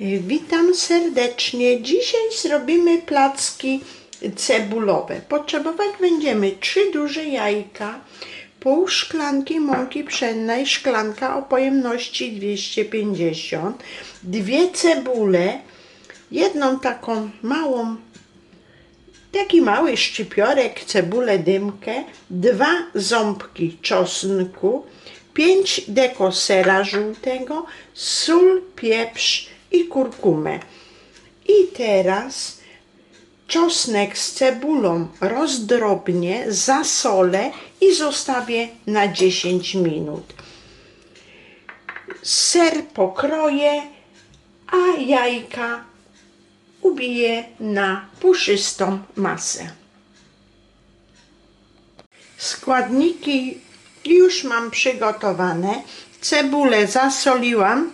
Witam serdecznie. Dzisiaj zrobimy placki cebulowe. Potrzebować będziemy trzy duże jajka, pół szklanki mąki pszennej, szklanka o pojemności 250, dwie cebule, jedną taką małą, taki mały szczypiorek, cebulę dymkę, dwa ząbki czosnku, pięć deko sera żółtego, sól, pieprz i kurkumę. I teraz czosnek z cebulą rozdrobnię, zasolę i zostawię na 10 minut. Ser pokroję, a jajka ubiję na puszystą masę. Składniki już mam przygotowane. Cebulę zasoliłam,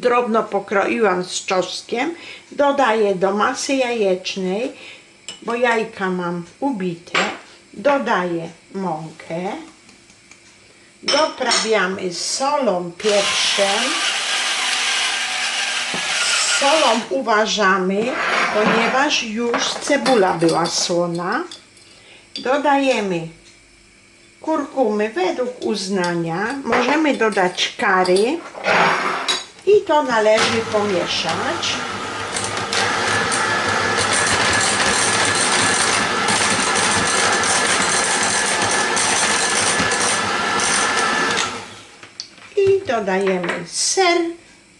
drobno pokroiłam z czosnkiem. Dodaję do masy jajecznej, bo jajka mam ubite. Dodaję mąkę. Doprawiamy solą, pieprzem. Z solą uważamy, ponieważ już cebula była słona. Dodajemy kurkumy według uznania. Możemy dodać kary i to należy pomieszać. I dodajemy ser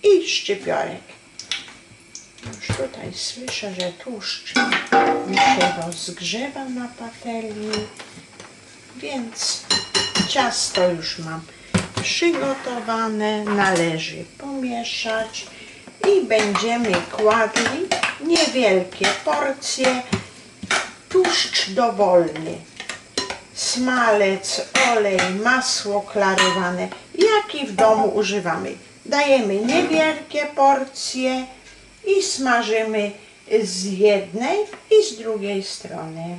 i szczypiorek. Już tutaj słyszę, że tłuszcz mi się rozgrzewa na patelni, więc ciasto już mam przygotowane. Należy pomieszać i będziemy kładli niewielkie porcje, tłuszcz dowolny. Smalec, olej, masło klarowane, jaki w domu używamy. Dajemy niewielkie porcje i smażymy z jednej i z drugiej strony.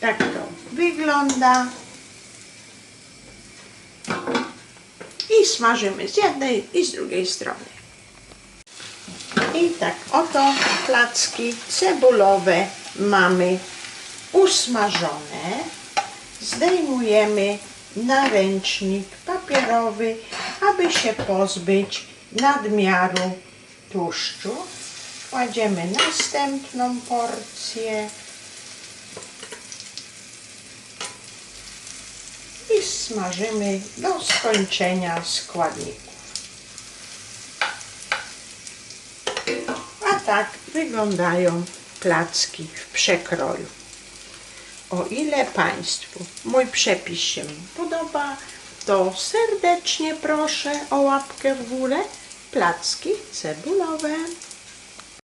Tak to wygląda. I smażymy z jednej i z drugiej strony. I tak oto placki cebulowe mamy usmażone. Zdejmujemy na ręcznik papierowy, aby się pozbyć nadmiaru tłuszczu. Kładziemy następną porcję. i smażymy do skończenia składników. A tak wyglądają placki w przekroju. O ile Państwu mój przepis się podoba, to serdecznie proszę o łapkę w górę placki cebulowe.